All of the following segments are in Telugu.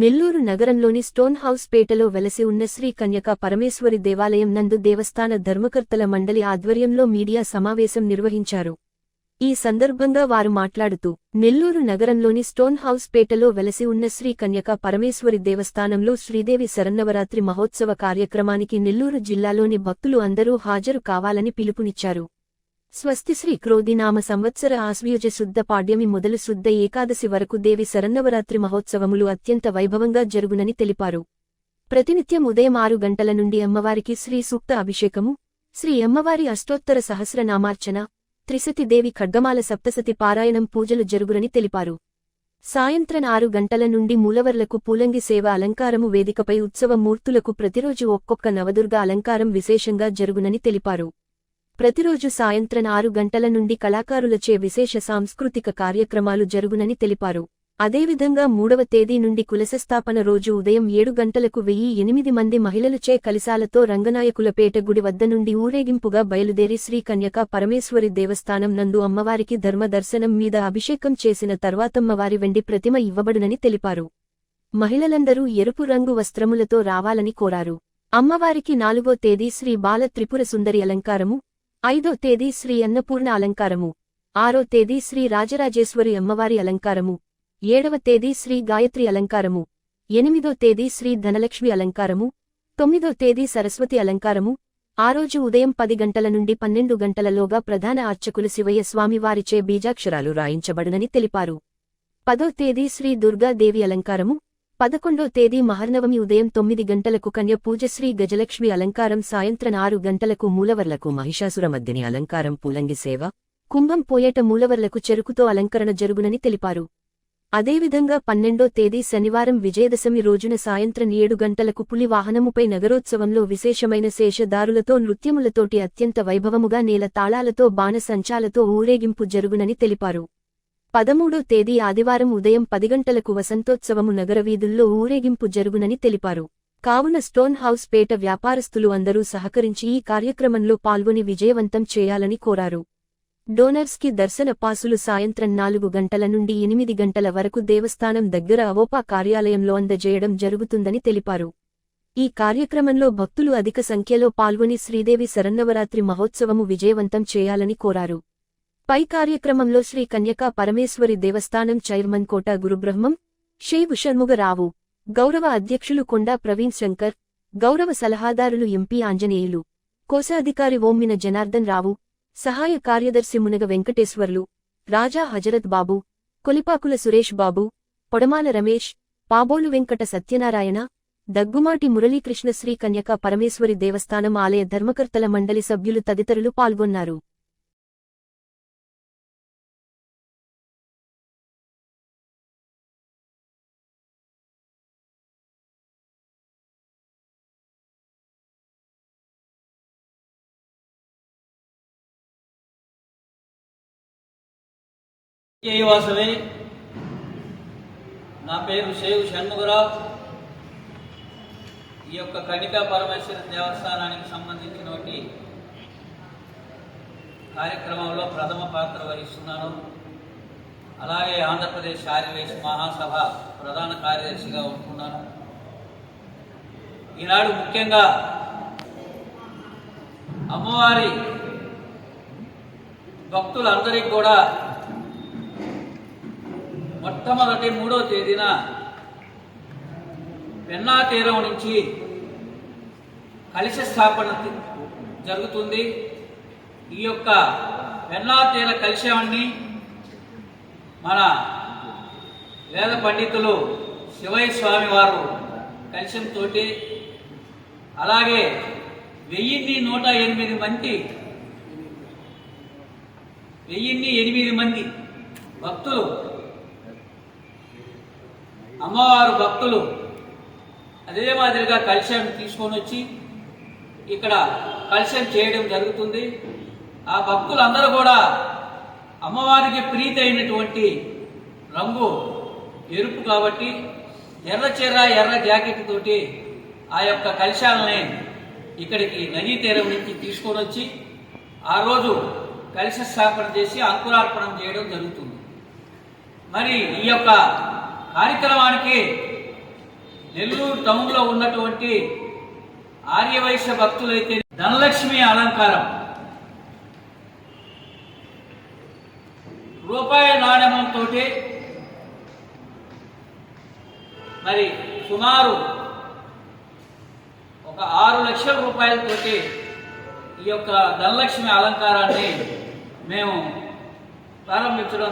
నెల్లూరు నగరంలోని స్టోన్ హౌస్ పేటలో వెలసి ఉన్న శ్రీ కన్యకా పరమేశ్వరి దేవాలయం నందు దేవస్థాన ధర్మకర్తల మండలి ఆధ్వర్యంలో మీడియా సమావేశం నిర్వహించారు. ఈ సందర్భంగా వారు మాట్లాడుతూ నెల్లూరు నగరంలోని స్టోన్ హౌస్ పేటలో వెలసి ఉన్న శ్రీ కన్యకా పరమేశ్వరి దేవస్థానంలో శ్రీదేవి శరన్నవరాత్రి మహోత్సవ కార్యక్రమానికి నెల్లూరు జిల్లాలోని భక్తులు అందరూ హాజరు కావాలని పిలుపునిచ్చారు. స్వస్తిశ్రీ క్రోధినామ సంవత్సర ఆశ్వయుజ శుద్ధ పాడ్యమి మొదలు శుద్ధ ఏకాదశి వరకు దేవి శరన్నవరాత్రి మహోత్సవములు అత్యంత వైభవంగా జరుగునని తెలిపారు. ప్రతినిత్యం ఉదయం ఆరు గంటల నుండి అమ్మవారికి శ్రీ సూక్త అభిషేకము శ్రీ అమ్మవారి అష్టోత్తర సహస్రనామార్చన త్రిశతిదేవి ఖడ్గమాల సప్తసతి పారాయణం పూజలు జరుగునని తెలిపారు. సాయంత్రం ఆరు గంటల నుండి మూలవర్లకు పూలంగి సేవ అలంకారము వేదికపై ఉత్సవ మూర్తులకు ప్రతిరోజు ఒక్కొక్క నవదుర్గ అలంకారం విశేషంగా జరుగునని తెలిపారు. ప్రతిరోజు సాయంత్రం ఆరు గంటల నుండి కళాకారులచే విశేష సాంస్కృతిక కార్యక్రమాలు జరుగునని తెలిపారు. అదేవిధంగా మూడవ తేదీ నుండి కులశస్థాపన రోజు ఉదయం ఏడు గంటలకు వెయ్యి ఎనిమిది మంది మహిళలుచే కలిశాలతో రంగనాయకులపేట గుడి వద్ద నుండి ఊరేగింపుగా బయలుదేరి శ్రీ కన్యకా పరమేశ్వరి దేవస్థానం నందు అమ్మవారికి ధర్మ దర్శనం మీద అభిషేకం చేసిన తర్వాతమ్మవారి వెండి ప్రతిమ ఇవ్వబడునని తెలిపారు. మహిళలందరూ ఎరుపు రంగు వస్త్రములతో రావాలని కోరారు. అమ్మవారికి నాలుగో తేదీ శ్రీ బాల త్రిపుర సుందరి అలంకారము ఐదో తేదీ శ్రీ అన్నపూర్ణ అలంకారము. ఆరో తేదీ శ్రీ రాజరాజేశ్వరి అమ్మవారి అలంకారము. ఏడవ తేదీ శ్రీ గాయత్రి అలంకారము. ఎనిమిదో తేదీ శ్రీ ధనలక్ష్మి అలంకారము. తొమ్మిదో తేదీ సరస్వతి అలంకారము. ఆ రోజు ఉదయం పది గంటల నుండి పన్నెండు గంటలలోగా ప్రధాన అర్చకులు శివయ్య స్వామివారిచే బీజాక్షరాలు రాయించబడునని తెలిపారు. పదో తేదీ శ్రీ దుర్గాదేవి అలంకారము. పదకొండో తేదీ మహర్నవమి ఉదయం తొమ్మిది గంటలకు కన్య పూజశ్రీ గజలక్ష్మి అలంకారం సాయంత్రం ఆరు గంటలకు మూలవర్లకు మహిషాసురమద్దిని అలంకారం పూలంగి సేవ కుంభం పోయేట మూలవర్లకు చెరుకుతో అలంకరణ జరుగునని తెలిపారు. అదేవిధంగా పన్నెండో తేదీ శనివారం విజయదశమి రోజున సాయంత్రం ఏడు గంటలకు పులి వాహనముపై నగరోత్సవంలో విశేషమైన శేషదారులతో నృత్యములతోటి అత్యంత వైభవముగా నేల తాళాలతో బాణసంచాలతో ఊరేగింపు జరుగునని తెలిపారు. పదమూడో తేదీ ఆదివారం ఉదయం పది గంటలకు వసంతోత్సవము నగర వీధుల్లో ఊరేగింపు జరుగునని తెలిపారు. కావున స్టోన్ హౌస్ పేట వ్యాపారస్తులు అందరూ సహకరించి ఈ కార్యక్రమంలో పాల్గొని విజయవంతం చేయాలని కోరారు. డోనర్స్కి దర్శన పాసులు సాయంత్రం నాలుగు గంటల నుండి ఎనిమిది గంటల వరకు దేవస్థానం దగ్గర అవోపా కార్యాలయంలో అందజేయడం జరుగుతుందని తెలిపారు. ఈ కార్యక్రమంలో భక్తులు అధిక సంఖ్యలో పాల్గొని శ్రీదేవి శరన్నవరాత్రి మహోత్సవము విజయవంతం చేయాలని కోరారు. పై కార్యక్రమంలో శ్రీ కన్యకా పరమేశ్వరి దేవస్థానం చైర్మన్ కోట గురుబ్రహ్మం షేబు షణ్ముగరావు గౌరవ అధ్యక్షులు కొండా ప్రవీణ్ శంకర్ గౌరవ సలహాదారులు ఎంపీ ఆంజనేయులు కోశాధికారి ఓమ్మిన జనార్దన్ రావు సహాయ కార్యదర్శి మునగ వెంకటేశ్వర్లు రాజా హజరత్ బాబు కొలిపాకుల సురేష్ బాబు పొడమాల రమేష్ పాబోలు వెంకట సత్యనారాయణ దగ్గుమాటి మురళీకృష్ణ శ్రీ కన్యకా పరమేశ్వరి దేవస్థానం ఆలయ ధర్మకర్తల మండలి సభ్యులు తదితరులు పాల్గొన్నారు. వాసవి? నా పేరు షేవు షణ్ముగరావు. ఈ యొక్క కనికా పరమేశ్వర దేవస్థానానికి సంబంధించినటువంటి కార్యక్రమంలో ప్రథమ పాత్ర వహిస్తున్నాను. అలాగే ఆంధ్రప్రదేశ్ ఆర్యవేశ మహాసభ ప్రధాన కార్యదర్శిగా ఉంటున్నాను. ఈనాడు ముఖ్యంగా అమ్మవారి భక్తులందరికీ కూడా మొట్టమొదటి మూడో తేదీన వెన్నా తీరం నుంచి కలశ స్థాపన జరుగుతుంది. ఈ యొక్క వెన్నా తీర కలశాన్ని మన వేద పండితులు శివయ్య స్వామి వారు కలిసంతో అలాగే వెయ్యిన్ని నూట ఎనిమిది మంది వెయ్యిన్ని ఎనిమిది మంది భక్తులు అమ్మవారు భక్తులు అదే మాదిరిగా కలుషం తీసుకొని వచ్చి ఇక్కడ కలుష్యం చేయడం జరుగుతుంది. ఆ భక్తులందరూ కూడా అమ్మవారికి ప్రీతి అయినటువంటి రంగు ఎరుపు కాబట్టి ఎర్ర చీర ఎర్ర జాకెట్ తోటి ఆ యొక్క కలశాలని ఇక్కడికి నదీ తీరం నుంచి తీసుకొని వచ్చి ఆ రోజు కలశ స్థాపన చేసి అంకురార్పణం చేయడం జరుగుతుంది. మరి ఈ యొక్క కార్యక్రమానికి నెల్లూరు టౌన్లో ఉన్నటువంటి ఆర్యవైశ్య భక్తులైతే ధనలక్ష్మి అలంకారం. రూపాయి నాణ్యమంతో మరి సుమారు ఒక ఆరు లక్షల రూపాయలతోటి ఈ యొక్క ధనలక్ష్మి అలంకారాన్ని మేము ప్రారంభించడం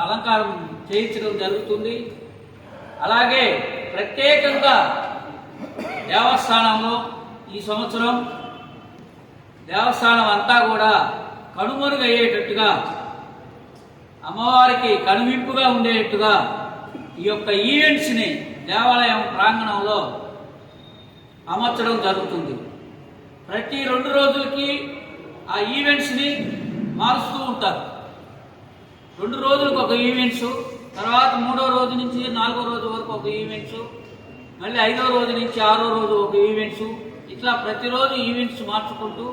అలంకారం చేయించడం జరుగుతుంది. అలాగే ప్రత్యేకంగా దేవస్థానంలో ఈ సంవత్సరం దేవస్థానం అంతా కూడా కనుమరుగయ్యేటట్టుగా అమ్మవారికి కనువింపుగా ఉండేటట్టుగా ఈ యొక్క ఈవెంట్స్ని దేవాలయం ప్రాంగణంలో అమర్చడం జరుగుతుంది. ప్రతి రెండు రోజులకి ఆ ఈవెంట్స్ని మారుస్తూ ఉంటారు. రెండు రోజులకు ఒక ఈవెంట్స్ తర్వాత మూడో రోజు నుంచి నాలుగో రోజు వరకు ఒక ఈవెంట్స్ మళ్ళీ ఐదో రోజు నుంచి ఆరో రోజు ఒక ఈవెంట్స్. ఇట్లా ప్రతిరోజు ఈవెంట్స్ మార్చుకుంటూ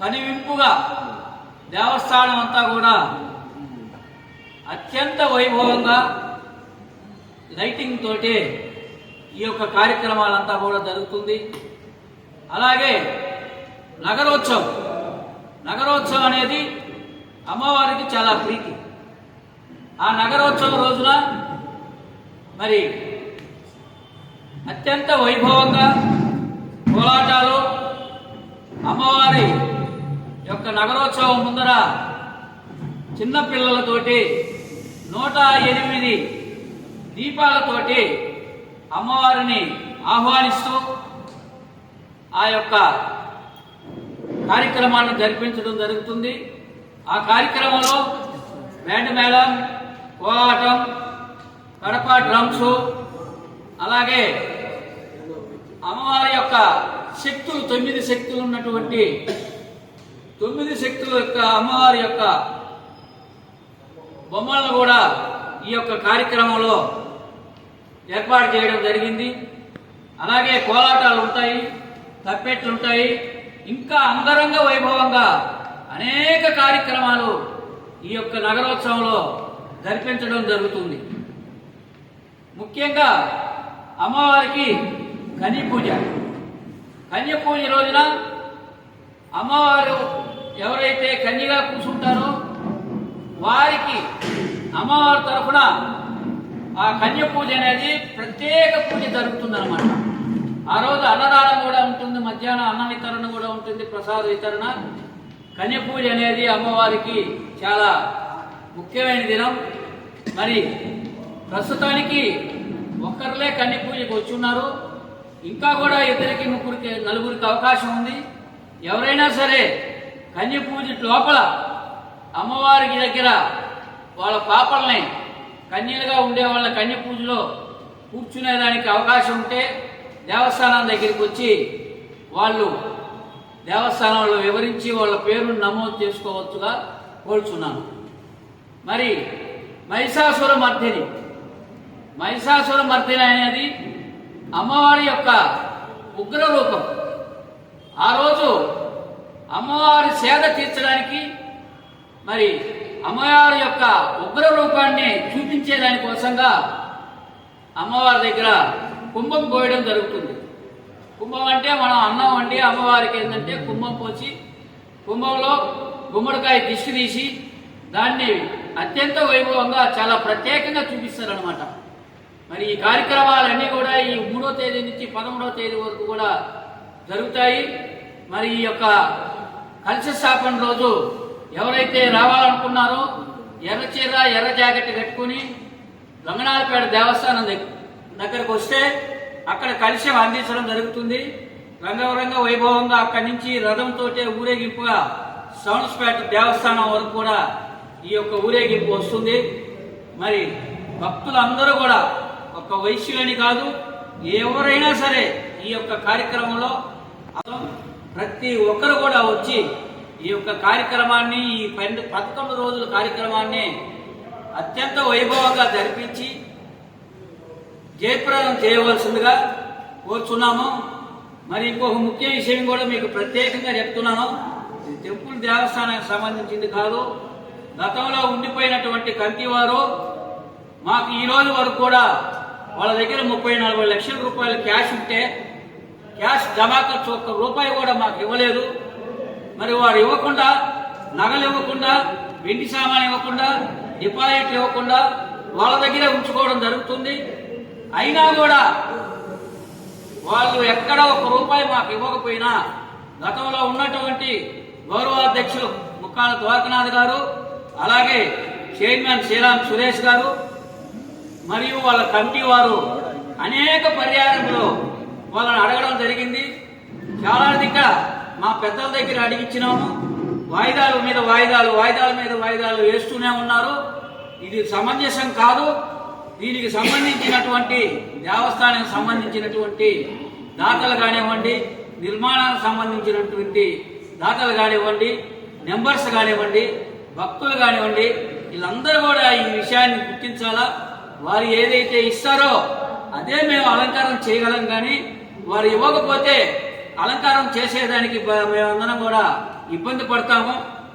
కనివింపుగా దేవస్థానం అంతా కూడా అత్యంత వైభవంగా లైటింగ్ తోటి ఈ యొక్క కార్యక్రమాలంతా కూడా జరుగుతుంది. అలాగే నగరోత్సవం. నగరోత్సవం అనేది అమ్మవారికి చాలా ప్రీతి. ఆ నగరోత్సవం రోజున మరి అత్యంత వైభవంగా కోలాటాలు అమ్మవారి యొక్క నగరోత్సవం ముందర చిన్నపిల్లలతోటి నూట ఎనిమిది దీపాలతోటి అమ్మవారిని ఆహ్వానిస్తూ ఆ యొక్క కార్యక్రమాన్ని జరిపించడం జరుగుతుంది. ఆ కార్యక్రమంలో బ్యాండ్ మేళం కోలాటం కడప డ్రమ్స్ అలాగే అమ్మవారి యొక్క శక్తులు తొమ్మిది శక్తులు ఉన్నటువంటి తొమ్మిది శక్తుల యొక్క అమ్మవారి యొక్క బొమ్మలను కూడా ఈ యొక్క కార్యక్రమంలో ఏర్పాటు చేయడం జరిగింది. అలాగే కోలాటాలు ఉంటాయి తప్పెట్లు ఉంటాయి. ఇంకా అంగరంగ వైభవంగా అనేక కార్యక్రమాలు ఈ యొక్క నగరోత్సవంలో జరిపించడం జరుగుతుంది. ముఖ్యంగా అమ్మవారికి కన్య పూజ. కన్య పూజ రోజున అమ్మవారు ఎవరైతే కన్యగా కూర్చుంటారో వారికి అమ్మవారి తరఫున ఆ కన్య పూజ అనేది ప్రత్యేక పూజ జరుగుతుందన్నమాట. ఆ రోజు అన్నదానం కూడా ఉంటుంది మధ్యాహ్నం అన్న వితరణ కూడా ఉంటుంది ప్రసాద వితరణ. కన్య పూజ అనేది అమ్మవారికి చాలా ముఖ్యమైన దినం. మరి ప్రస్తుతానికి ఒక్కరిలే కన్ని పూజకు వచ్చున్నారు. ఇంకా కూడా ఇద్దరికి ముగ్గురికి నలుగురికి అవకాశం ఉంది. ఎవరైనా సరే కన్య పూజ లోపల అమ్మవారికి దగ్గర వాళ్ళ పాపల్ని కన్యలుగా ఉండే వాళ్ళ కన్య పూజలో కూర్చునేదానికి అవకాశం ఉంటే దేవస్థానం దగ్గరికి వచ్చి వాళ్ళు దేవస్థానంలో వివరించి వాళ్ళ పేరును నమోదు చేసుకోవచ్చుగా కోరుచున్నాను. మరి మహిషాసుర మర్దిని. మహిషాసుర మర్దిని అనేది అమ్మవారి యొక్క ఉగ్ర రూపం ఆ రోజు అమ్మవారి సేద తీర్చడానికి మరి అమ్మవారి యొక్క ఉగ్ర రూపాన్ని చూపించేదాని కోసంగా అమ్మవారి దగ్గర కుంభం పోయడం జరుగుతుంది. కుంభం అంటే మనం అన్నం వండి అమ్మవారికి ఏంటంటే కుంభం పోసి కుంభంలో గుమ్మడికాయ దిష్టి తీసి దాన్ని అత్యంత వైభవంగా చాలా ప్రత్యేకంగా చూపిస్తారనమాట మరి ఈ కార్యక్రమాలన్నీ కూడా ఈ మూడో తేదీ నుంచి పదమూడవ తేదీ వరకు కూడా జరుగుతాయి. మరి ఈ యొక్క కలశ స్థాపన రోజు ఎవరైతే రావాలనుకున్నారో ఎర్రచీర ఎర్ర జాకెట్ కట్టుకుని రంగనాథపేట దేవస్థానం దగ్గరకు వస్తే అక్కడ కలశం అందించడం జరుగుతుంది. రంగవరంగ వైభవంగా అక్కడి నుంచి రథంతో ఊరేగింపుగా సౌండ్స్పేట దేవస్థానం వరకు కూడా ఈ యొక్క ఊరేగింపు వస్తుంది. మరి భక్తులందరూ కూడా ఒక వైశ్యులని కాదు ఎవరైనా సరే ఈ యొక్క కార్యక్రమంలో అసలు ప్రతి ఒక్కరు కూడా వచ్చి ఈ యొక్క కార్యక్రమాన్ని ఈ పన్నెండు పదకొండు రోజుల కార్యక్రమాన్ని అత్యంత వైభవంగా జరిపించి జయప్రదం చేయవలసిందిగా కోరుచున్నాము. మరి ఇంకొక ముఖ్య విషయం కూడా మీకు ప్రత్యేకంగా చెప్తున్నాను. ఇది టెంపుల్ దేవస్థానానికి సంబంధించింది కాదు. గతంలో ఉండిపోయినటువంటి కంటి వారు మాకు ఈ రోజు వరకు కూడా వాళ్ళ దగ్గర ముప్పై నలభై లక్షల రూపాయలు క్యాష్ ఉంటే క్యాష్ జమా ఖర్చు ఒక్క రూపాయి కూడా మాకు ఇవ్వలేదు. మరి వారు ఇవ్వకుండా నగలు ఇవ్వకుండా వెండి సామాన్ ఇవ్వకుండా డిపాజిట్ ఇవ్వకుండా వాళ్ళ దగ్గరే ఉంచుకోవడం జరుగుతుంది. అయినా కూడా వాళ్ళు ఎక్కడ ఒక రూపాయి మాకు ఇవ్వకపోయినా గతంలో ఉన్నటువంటి గౌరవాధ్యక్షులు ముక్కాల ద్వారకనాథ్ గారు అలాగే చైర్మన్ శ్రీరామ్ సురేష్ గారు మరియు వాళ్ళ కమిటీ వారు అనేక పర్యాయంలో వాళ్ళని అడగడం జరిగింది. చాలా దగ్గర మా పెద్దల దగ్గర అడిగిచ్చినాము వాయిదాల మీద వాయిదాలు వాయిదాల మీద వాయిదాలు వేస్తూనే ఉన్నారు. ఇది సమంజసం కాదు. దీనికి సంబంధించినటువంటి దేవస్థానానికి సంబంధించినటువంటి దాతలు కానివ్వండి నిర్మాణానికి సంబంధించినటువంటి దాతలు కానివ్వండి నెంబర్స్ కానివ్వండి భక్తులు కానివ్వండి వీళ్ళందరూ కూడా ఈ విషయాన్ని గుర్తించాలా? వారు ఏదైతే ఇస్తారో అదే మేము అలంకారం చేయగలం కానీ వారు ఇవ్వకపోతే అలంకారం చేసేదానికి మేమందరం కూడా ఇబ్బంది పడతాము.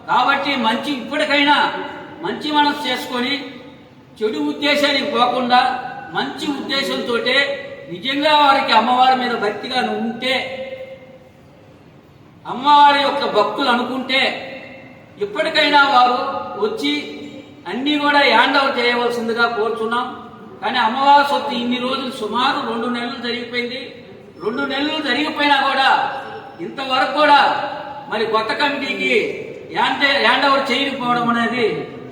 కాబట్టి మంచి ఇప్పటికైనా మంచి మనసు చేసుకొని చెడు ఉద్దేశానికి పోకుండా మంచి ఉద్దేశంతో నిజంగా వారికి అమ్మవారి మీద భక్తిగా ఉంటే అమ్మవారి యొక్క భక్తులు అనుకుంటే ఇప్పటికైనా వారు వచ్చి అన్నీ కూడా హ్యాండ్ ఓవర్ చేయవలసిందిగా కోరుచున్నాం. కానీ అమ్మవారి సొత్తు ఇన్ని రోజులు సుమారు రెండు నెలలు జరిగిపోయింది. రెండు నెలలు జరిగిపోయినా కూడా ఇంతవరకు కూడా మరి కొత్త కమిటీకి హ్యాండ్ హ్యాండ్ ఓవర్ చేయకపోవడం అనేది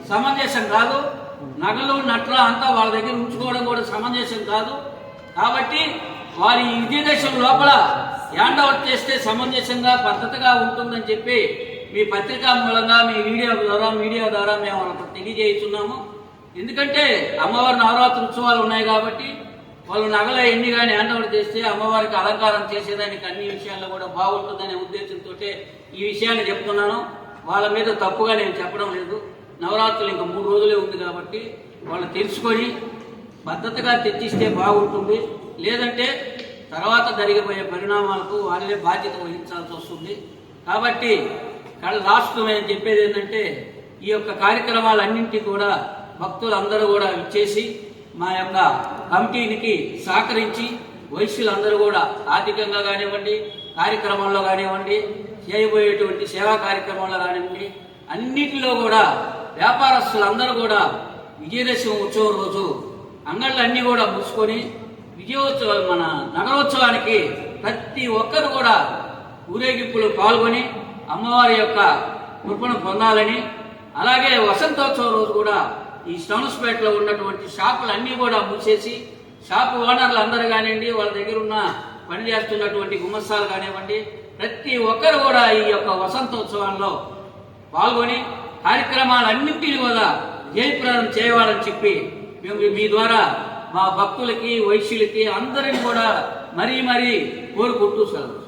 సమంజసం కాదు. నగలు నట్ల అంతా వాళ్ళ దగ్గర ఉంచుకోవడం కూడా సమంజసం కాదు. కాబట్టి వారి విద్య దశ లోపల హ్యాండ్ ఓవర్ చేస్తే సమంజసంగా పద్ధతిగా ఉంటుందని చెప్పి మీ పత్రిక మూలంగా మీ వీడియో ద్వారా మీడియా ద్వారా మేము వాళ్ళకు తెలియజేస్తున్నాము. ఎందుకంటే అమ్మవారి నవరాత్రి ఉత్సవాలు ఉన్నాయి కాబట్టి వాళ్ళు నగల ఎన్ని కానీ హ్యాండ్ చేస్తే అమ్మవారికి అలంకారం చేసేదానికి అన్ని విషయాల్లో కూడా బాగుంటుందనే ఉద్దేశంతో ఈ విషయాన్ని చెప్తున్నాను. వాళ్ళ మీద తప్పుగా నేను చెప్పడం లేదు. నవరాత్రులు ఇంకా మూడు రోజులే ఉంది కాబట్టి వాళ్ళు తెలుసుకొని భద్రతగా తెచ్చిస్తే బాగుంటుంది. లేదంటే తర్వాత జరిగిపోయే పరిణామాలకు వాళ్ళే బాధ్యత వహించాల్సి వస్తుంది. కాబట్టి కళ రాష్ట్రం నేను చెప్పేది ఏంటంటే ఈ యొక్క కార్యక్రమాలన్నింటినీ కూడా భక్తులందరూ కూడా ఇచ్చేసి మా యొక్క కమిటీనికి సహకరించి వైశ్యులందరూ కూడా ఆర్థికంగా కానివ్వండి కార్యక్రమంలో కానివ్వండి చేయబోయేటువంటి సేవా కార్యక్రమంలో కానివ్వండి అన్నిటిలో కూడా వ్యాపారస్తులందరూ కూడా విజయదశమి ఉత్సవం రోజు అంగళ్ళన్నీ కూడా మూసుకొని విజయోత్సవం మన నగరోత్సవానికి ప్రతి ఒక్కరు కూడా ఊరేగింపులో పాల్గొని అమ్మవారి యొక్క కృపను పొందాలని అలాగే వసంతోత్సవం రోజు కూడా ఈ స్టౌన్స్పేటలో ఉన్నటువంటి షాపులు అన్నీ కూడా మూసేసి షాపు ఓనర్లు అందరు కానివ్వండి వాళ్ళ దగ్గర ఉన్న పని చేస్తున్నటువంటి కానివ్వండి ప్రతి ఒక్కరు కూడా ఈ యొక్క వసంతోత్సవంలో పాల్గొని కార్యక్రమాలన్నింటినీ కూడా జయప్రదం చేయాలని చెప్పి మేము మీ ద్వారా మా భక్తులకి వైశ్యులకి అందరిని కూడా మరీ మరీ కోరుకుంటూ సెలవు.